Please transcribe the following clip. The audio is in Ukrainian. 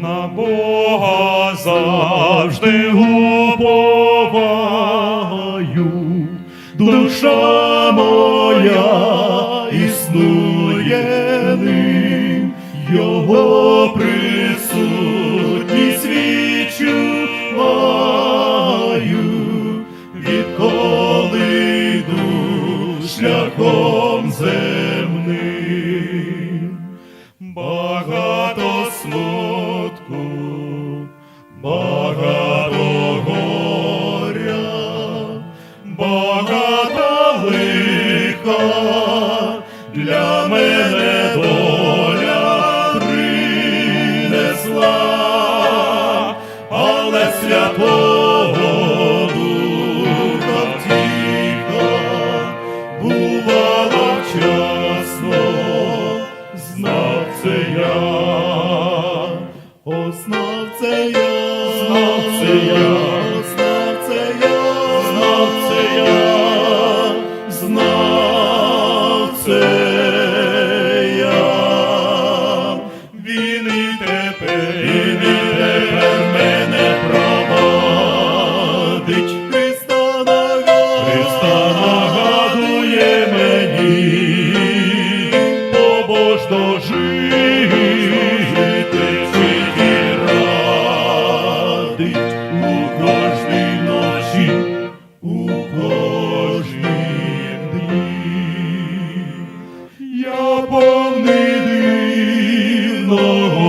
на Бога завжди уповаю, душа моя. Яка для мене доля принесла, але святого Духа бувала вчасно, знав це я, о, знав це я, знав це я. і не тепер, і не тепер мене проводить. Христа нагадує, Христа нагадує мені, бо побожно жити, світі радить у кожній ночі, у кожній Lord.